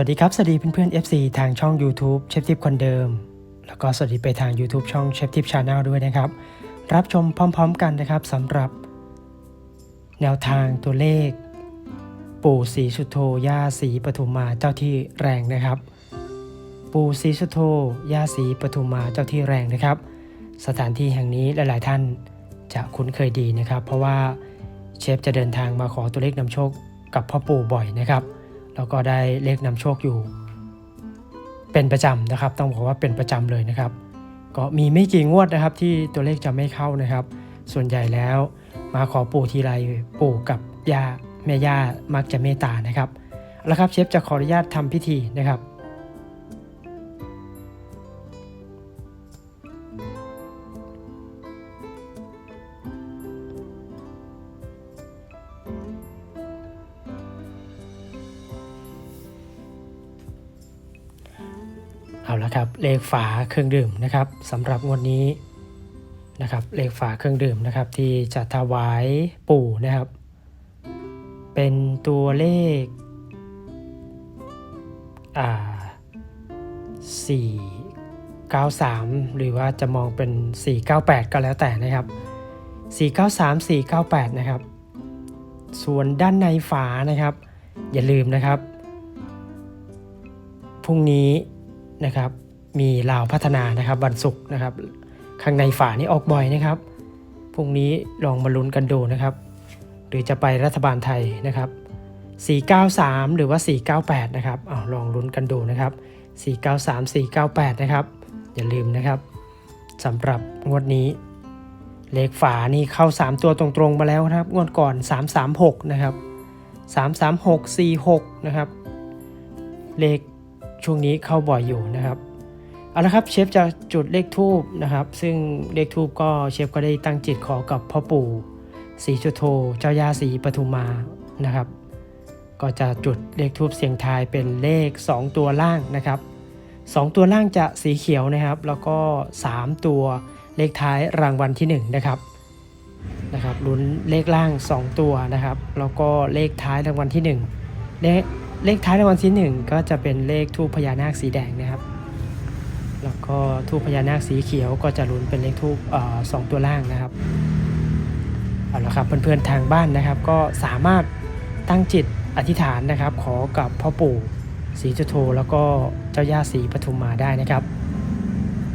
วัสดีครับ สวัสดีเพื่อนๆ FC ทางช่อง YouTube เชฟทิปคนเดิม แล้วก็สวัสดีไปทาง YouTube ช่องเชฟทิปชาแนลด้วยนะครับ รับชมพร้อมๆกันนะครับสำหรับ แนวทางตัวเลข ปู่ศรีสุโธย่าศรีปทุมมาเจ้าที่แรงนะครับ ปู่ศรีสุโธย่าศรีปทุมมาเจ้าที่แรงนะครับ สถานที่แห่งนี้หลายๆท่านจะคุ้นเคยดีนะครับ เพราะว่าเชฟจะเดินทางมาขอตัวเลขนำโชคกับพ่อปู่บ่อยนะครับ แล้วก็ได้เลขนำโชคอยู่ เป็นประจำนะครับ ต้องบอกว่าเป็นประจำเลยนะครับ ก็มีไม่กี่งวดนะครับที่ตัวเลขจะไม่เข้านะครับ ส่วนใหญ่แล้วมาขอปู่ทีไรปู่กับย่าแม่ย่ามักจะเมตตานะครับแล้วครับเชฟจะขออนุญาตทำพิธีนะครับ เลขฝาเครื่องดื่มนะครับสำหรับงวดนี้นะครับเลขฝาเครื่องดื่มนะครับที่จะถวายปู่นะครับ เป็นตัวเลขอ่าสี่เก้าสามหรือว่าจะมองเป็น498ก็แล้วแต่นะครับ493 498นะครับ ส่วนด้านในฝานะครับ อย่าลืมนะครับพรุ่งนี้นะครับ มีลาวพัฒนานะครับวันศุกร์นะครับ ข้างในฝานี่ออกบ่อยนะครับพรุ่งนี้ลองมาลุ้นกันดูนะครับ หรือจะไปรัฐบาลไทยนะครับ 493 หรือว่า 498 นะครับอาลองลุ้นกันดูนะครับ 493 498 นะครับ อย่าลืมนะครับสำหรับงวดนี้ เลขฝานี่เข้า 3 ตัวตรงๆมาแล้วนะครับ งวดก่อน 336 นะครับ 336 46 นะครับ เลขช่วงนี้เข้าบ่อยอยู่นะครับ เอาละครับเชฟจะจุดเลขทูบนะครับ ซึ่งเลขทูบก็เชฟก็ได้ตั้งจิตขอกับพ่อปู่ศรีจุโธเจ้ายาศรีปทุมานะครับ ก็จะจุดเลขทูบเสียงทายเป็นเลข 2 ตัวล่างนะครับ 2 ตัวล่างจะสีเขียวนะครับ แล้วก็ 3 ตัวเลขท้ายรางวัลที่ 1 นะครับนะครับลุ้นเลขล่าง 2 ตัวนะครับ แล้วก็เลขท้ายรางวัลที่1เลขเลขท้ายรางวัลที่หนึ่งก็จะเป็นเลขทูปพญานาคสีแดงนะครับ แล้วก็ทูปพญานาคสีเขียวก็จะลุ้นเป็นเลขทูปสองตัวล่างนะครับเอาละครับเพื่อนๆทางบ้านนะครับ ก็สามารถตั้งจิตอธิษฐานนะครับ ขอกับพ่อปู่ศรีจุโธแล้วก็เจ้าย่าศรีปทุมมาได้นะครับ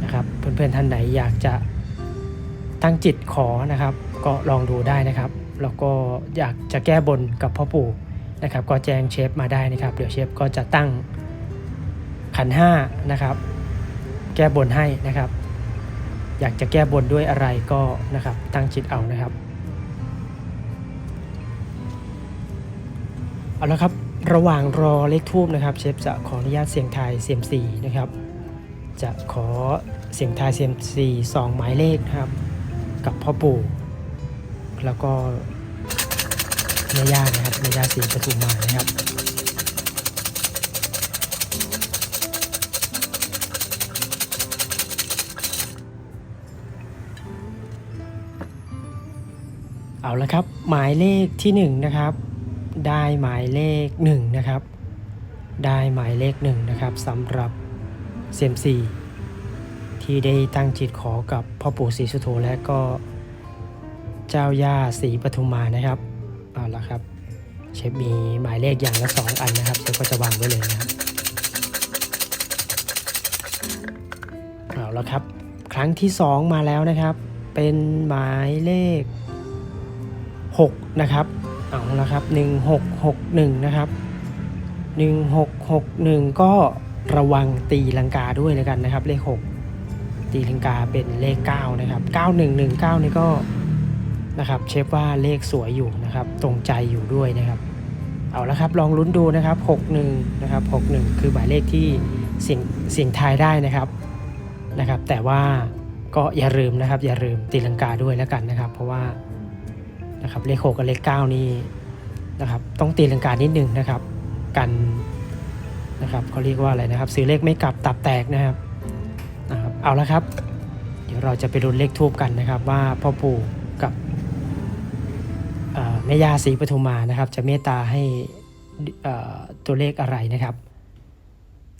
นะครับ เพื่อนๆท่านไหนอยากจะตั้งจิตขอนะครับ ก็ลองดูได้นะครับ แล้วก็อยากจะแก้บนกับพ่อปู่นะครับ ก็แจ้งเชฟมาได้นะครับ เดี๋ยวเชฟก็จะตั้งขันห้านะครับ แก้บนให้นะครับ อยากจะแก้บนด้วยอะไรก็นะครับตั้งจิตเอานะครับเอาละครับระหว่างรอเลขทูบนะครับเชฟจะขออนุญาตเสียงทายเซียมซีนะครับ จะขอเสียงทายเซียมซีสองหมายเลขนะครับ กับพ่อปู่ แล้วก็แม่ย่านะครับแม่ย่าศรีปทุมมานะครับ เอาละครับ หมายเลขที่1นะครับ ได้หมายเลข1นะครับ ได้หมายเลข1นะครับสำหรับเซมซีที่ได้ตั้งจิตขอกับพ่อปู่ศรีสุโธและก็เจ้าย่าศรีปทุมมานะครับเอาละครับ เชฟมีหมายเลขอย่างละสองอันนะครับเชฟก็จะวางไว้เลยนะครับเอาละครับ ครั้งที่สองมาแล้วนะครับ เป็นหมายเลข 6 นะครับ เอาละครับ 1661 นะครับ 1661 ก็ระวังตีลังกาด้วยแล้วกันนะครับ เลข 6 ตีลังกาเป็นเลข 9 นะครับ 9119 นี่ก็นะครับเชฟว่าเลขสวยอยู่นะครับ ตรงใจอยู่ด้วยนะครับ เอาละครับลองลุ้นดูนะครับ 61 นะครับ 61 คือหมายเลขที่เสียงเสียงทายได้นะครับนะครับ แต่ว่าก็อย่าลืมนะครับ อย่าลืมตีลังกาด้วยแล้วกันนะครับ เพราะว่า นะครับเลข6กับเลข9นี่นะครับต้องตีลังกานิดนึงนะครับ กันนะครับเขาเรียกว่าอะไรนะครับ ซื้อเลขไม่กลับตับแตกนะครับนะครับเอาละครับ เดี๋ยวเราจะไปลุ้นเลขทูบกันนะครับ ว่าพ่อปู่กับแม่ย่าศรีปทุมานะครับ จะเมตตาให้ตัวเลขอะไรนะครับ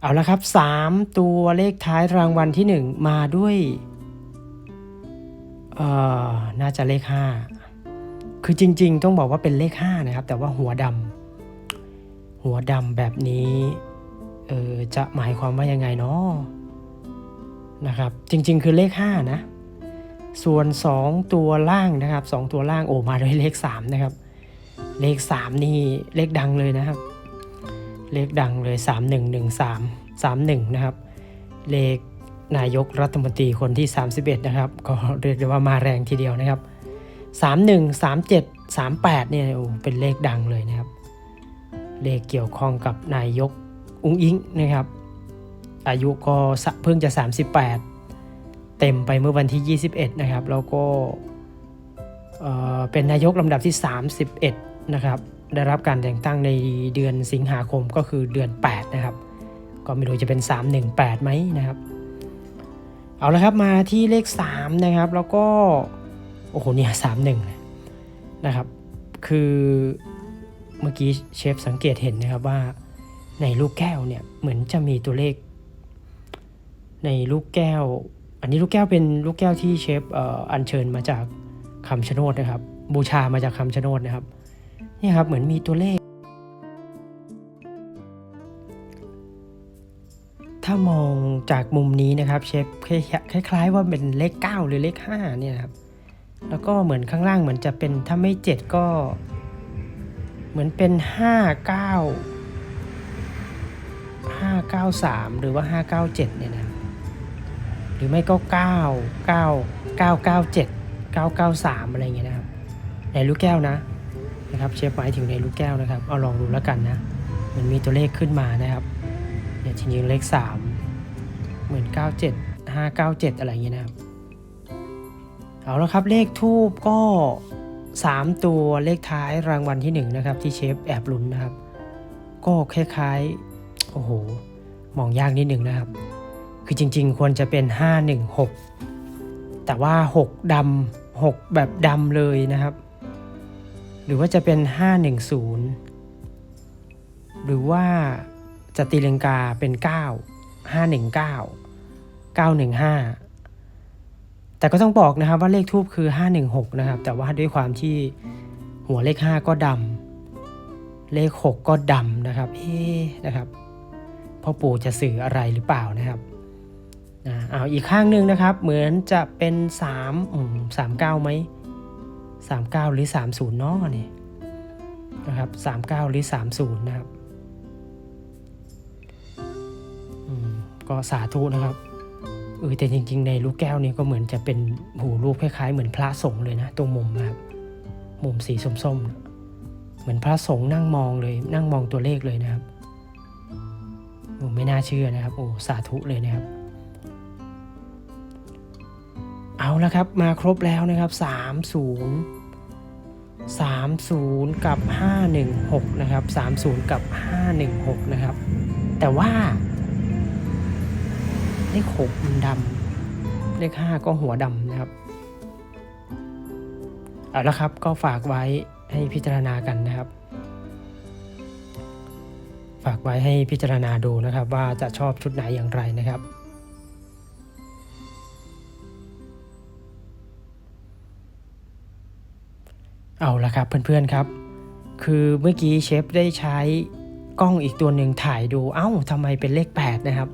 เอาละครับสามตัวเลขท้ายรางวัลที่หนึ่งมาด้วยน่าจะเลขห้า คือจริง ๆ ต้องบอกว่าเป็นเลขห้านะครับ แต่ว่าหัวดำหัวดำแบบนี้เออจะหมายความว่ายังไงเนาะนะครับ จริง ๆ คือเลขห้านะส่วน 2 ตัวล่างนะครับ 2 ตัวล่างโอ้มาด้วยเลข3นะครับ เลข 3 นี่เลขดังเลยนะครับ เลขดังเลย 3 1 1 3 3 1นะครับ เลขนายกรัฐมนตรีคนที่ 31 นะครับ ก็เรียกได้ว่ามาแรงทีเดียวนะครับ 3 1 3 7 3 8เนี่ยโอ้เป็นเลขดังเลยนะครับ เลขเกี่ยวข้องกับนายกอุ้งอิงนะครับ อายุก็สะเพิ่งจะ 38 เต็มไปเมื่อวันที่ 21 นะครับ แล้วก็เอ่อเป็นนายกลำดับที่ 31 นะครับ ได้รับการแต่งตั้งในเดือนสิงหาคมก็คือเดือน 8 นะครับ ก็ไม่รู้จะเป็น 318ไหมนะครับ เอาละครับมาที่เลข 3 นะครับ แล้วก็ โอ้โหเนี่ย31เลยนะครับ คือเมื่อกี้เชฟสังเกตเห็นนะครับว่าในลูกแก้วเนี่ยเหมือนจะมีตัวเลข ในลูกแก้ว อันนี้ลูกแก้วเป็นลูกแก้วที่เชฟเอ่ออัญเชิญมาจากคำชะโนดนะครับ บูชามาจากคำชะโนดนะครับนี่ครับเหมือนมีตัวเลข ถ้ามองจากมุมนี้นะครับเชฟคล้ายๆว่าเป็นเลข 9 หรือเลข5เนี่ยครับ แล้วก็เหมือนข้างล่างเหมือนจะเป็นถ้าไม่7ก็ เหมือนเป็น5 9 593หรือว่า597เนี่ยนะหรือไม่ก็9 9 997 993อะไรเงี้ยนะครับในลูกแก้วนะนะครับเชฟหมายถึงในลูกแก้วนะครับเอาลองดูแล้วกันนะมันมีตัวเลขขึ้นมานะครับเนี่ยจริงๆเลข3เหมือน97 597อะไรเงี้ยนะครับ เอาแล้วครับเลขทูบก็ 3 ตัวเลขท้ายรางวัลที่1นะครับที่เชฟแอบลุ้นนะครับ ก็คล้ายๆโอ้โหมองยากนิดหนึ่งนะครับ คือจริง ๆ ควรจะเป็น 516 แต่ว่า 6ดำ6 แบบดำเลยนะครับ หรือว่าจะเป็น 510 หรือว่าจะตีลังกาเป็น 9 519 915 แต่ก็ต้องบอกนะครับว่าเลขทูบคือ 516 นะครับ แต่ว่าด้วยความที่หัวเลข 5 ก็ดำเลข 6 ก็ดำนะครับ เอ๊นะครับพ่อปู่จะสื่ออะไรหรือเปล่านะครับนะเอาอีกข้างหนึ่งนะครับ เหมือนจะเป็น3อืม39ไหม39 หรือ 30เนาะนี่นะครับ39 หรือ 30 นะครับอืมก็สาธุนะครับ เออแต่จริง ๆ ในลูกแก้วนี่ก็เหมือนจะเป็นหูรูปคล้ายๆ เหมือนพระสงฆ์เลยนะตรงมุมนะครับมุมสีส้มๆ เหมือนพระสงฆ์นั่งมองเลย นั่งมองตัวเลขเลยนะครับโอ้ไม่น่าเชื่อนะครับ โอ้สาธุเลยนะครับ เอาละครับมาครบแล้วนะครับ 30 30 กับ 516 นะครับ 30 กับ 516 นะครับ แต่ว่า เลข6มันดำเลข5ก็หัวดำนะครับเอาละครับก็ฝากไว้ให้พิจารณากันนะครับ ฝากไว้ให้พิจารณาดูนะครับ ว่าจะชอบชุดไหนอย่างไรนะครับเอาละครับเพื่อนๆครับ คือเมื่อกี้เชฟได้ใช้กล้องอีกตัวหนึ่งถ่ายดู เอ้าทำไมเป็นเลข 8 นะครับ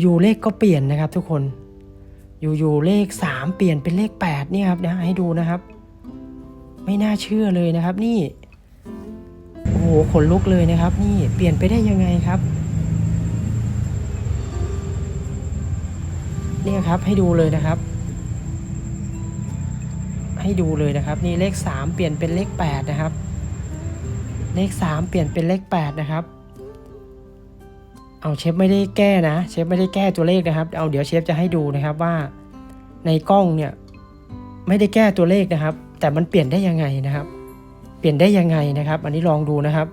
อยู่ๆเลขก็เปลี่ยนนะครับ ทุกคน อยู่ๆเลข 3 เปลี่ยนเป็นเลข8เนี่ยครับนะให้ดูนะครับ ไม่น่าเชื่อเลยนะครับ นี่โอ้โหขนลุกเลยนะครับ นี่เปลี่ยนไปได้ยังไงครับเนี่ยครับให้ดูเลยนะครับ ให้ดูเลยนะครับ นี่เลข 3 เปลี่ยนเป็นเลข8นะครับ เลข 3 เปลี่ยนเป็นเลข8นะครับ เอาเชฟไม่ได้แก้นะเชฟไม่ได้แก้ตัวเลขนะครับ เอาเดี๋ยวเชฟจะให้ดูนะครับว่าในกล้องเนี่ยไม่ได้แก้ตัวเลขนะครับ แต่มันเปลี่ยนได้ยังไงนะครับ เปลี่ยนได้ยังไงนะครับ อันนี้ลองดูนะครับ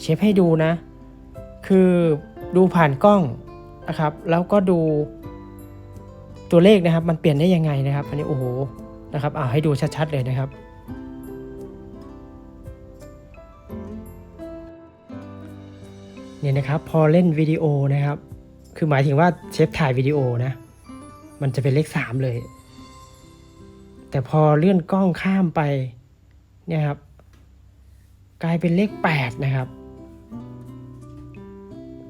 เชฟให้ดูนะ คือดูผ่านกล้องนะครับ แล้วก็ดูตัวเลขนะครับ มันเปลี่ยนได้ยังไงนะครับ อันนี้โอ้โหนะครับเอาให้ดูชัดๆเลยนะครับ เนี่ยนะครับพอเล่นวิดีโอนะครับ คือหมายถึงว่าเชฟถ่ายวิดีโอนะ มันจะเป็นเลขสามเลย แต่พอเลื่อนกล้องข้ามไปเนี่ยครับ กลายเป็นเลขแปดนะครับ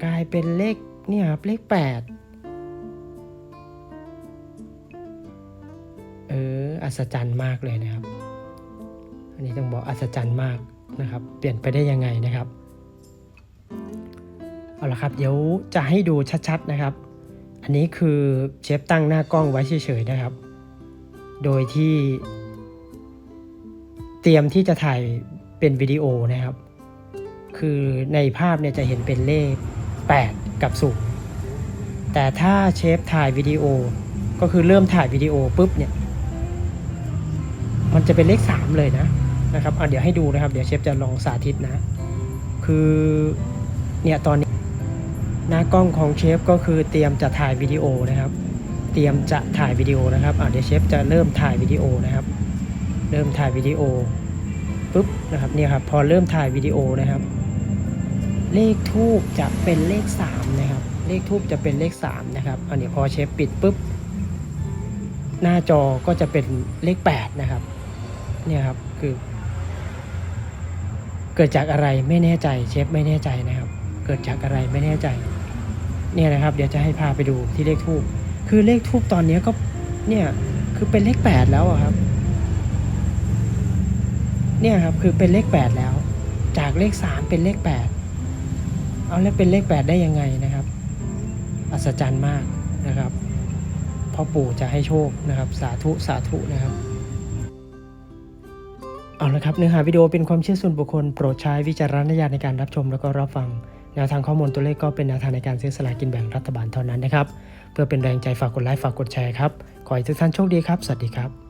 กลายเป็นเลขเนี่ยครับเลขแปดเอออัศจรรย์มากเลยนะครับ อันนี้ต้องบอกอัศจรรย์มากนะครับ เปลี่ยนไปได้ยังไงนะครับ เอาละครับเดี๋ยวจะให้ดูชัดๆนะครับ อันนี้คือเชฟตั้งหน้ากล้องไว้เฉยๆนะครับ โดยที่เตรียมที่จะถ่ายเป็นวิดีโอนะครับ คือในภาพเนี่ยจะเห็นเป็นเลข 8 กับ0แต่ถ้าเชฟถ่ายวิดีโอ ก็คือเริ่มถ่ายวิดีโอปุ๊บเนี่ย มันจะเป็นเลข 3 เลยนะนะครับอะเดี๋ยวให้ดูนะครับ เดี๋ยวเชฟจะลองสาธิตนะ คือเนี่ยตอนนี้ น้ากล้องของเชฟก็คือเตรียมจะถ่ายวิดีโอนะครับ เตรียมจะถ่ายวิดีโอนะครับอะเดี๋ยวเชฟจะเริ่มถ่ายวิดีโอนะครับ เริ่มถ่ายวิดีโอปุ๊บนะครับเนี่ยครับพอเริ่มถ่ายวิดีโอนะครับ เลขทูบจะเป็นเลข3นะครับ เลขทูบจะเป็นเลข3นะครับอันนี้พอเชฟปิดปุ๊บหน้าจอก็จะเป็นเลข 8 นะครับ เนี่ยครับคือ เกิดจากอะไรไม่แน่ใจเชฟไม่แน่ใจนะครับ เกิดจากอะไรไม่แน่ใจ เนี่ยนะครับ เดี๋ยวจะให้พาไปดูที่เลขทูบคือเลขทูบตอนนี้ก็เนี่ยคือเป็นเลขแปดแล้วครับ เนี่ยครับคือเป็นเลขแปดแล้ว จากเลขสามเป็นเลขแปดเอาแล้วเป็นเลขแปดได้ยังไงนะครับ อัศจรรย์มากนะครับพ่อปู่จะให้โชคนะครับ สาธุสาธุนะครับเอาละครับเนื้อหาวิดีโอเป็นความเชื่อส่วนบุคคลโปรดใช้วิจารณญาณในการรับชมแล้วก็รับฟัง แนวทางข้อมูลตัวเลขก็เป็นแนวทางในการซื้อสลากกินแบ่งรัฐบาลเท่านั้นนะครับ เพื่อเป็นแรงใจฝากกดไลค์ฝากกดแชร์ครับ ขอให้ทุกท่านโชคดีครับ สวัสดีครับ